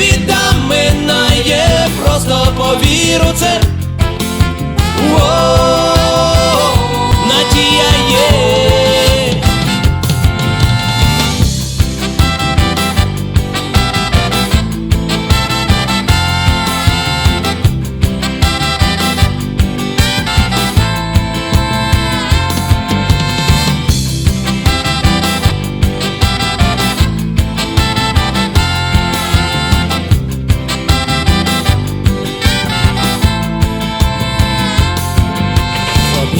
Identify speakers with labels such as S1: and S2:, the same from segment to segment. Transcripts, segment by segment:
S1: Біда минає, просто повір у це.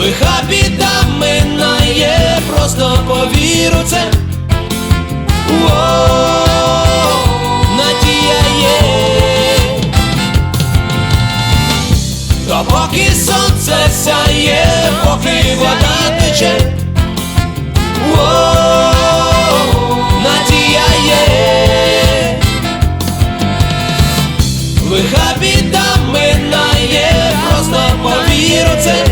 S1: Лиха біда минає, просто повір це. Воу, надія є, допоки сонце сяє, поки вода тече. Воу, надія є. Лиха біда минає, просто повір це.